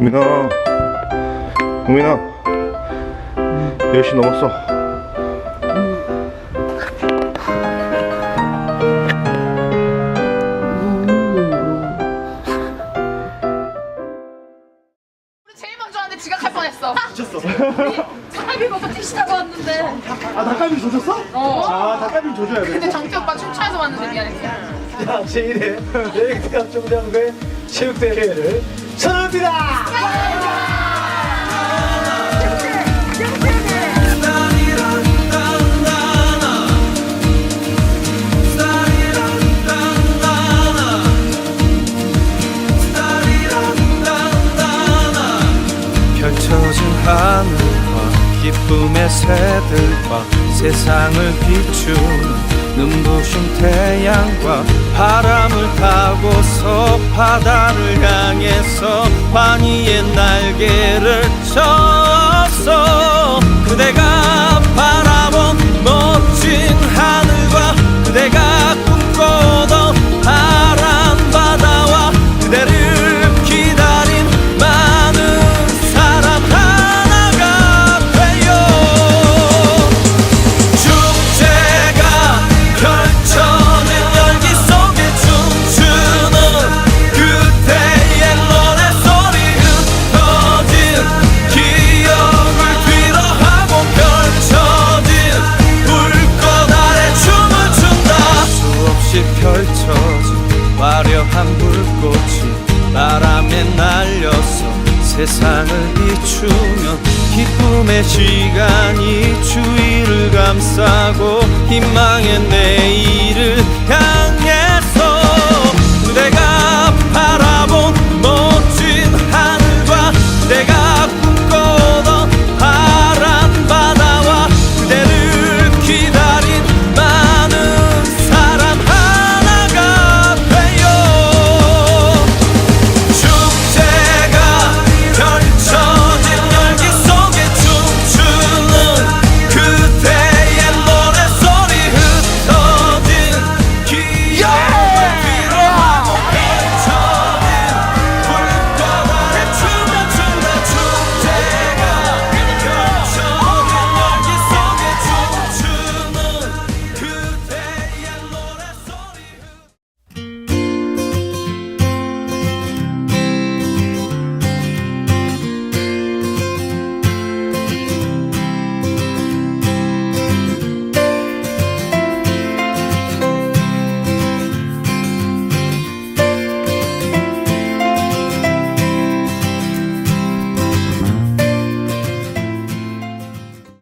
우민아 우민아 10시 넘었어 우리 제일 먼저 하는데 지각할 뻔했어. 미쳤어. 사람이 먹고 택시 타고 왔는데. 아 닭갈비 조졌어? 어. 아 닭갈비 조져야 돼. 근데 정태 오빠 춤춰서 왔는데 미안했어. 자 제1회 여행대학 정장부의 체육대회를 선언합니다. 펼쳐진 하늘과 기쁨의 새들과 세상을 비추는 눈부신 태양과 바람을 타고서 바다를 향해서 환희의 날개를 쳤 펼쳐진 화려한 불꽃이 바람에 날려서 세상을 비추면 기쁨의 시간이 주위를 감싸고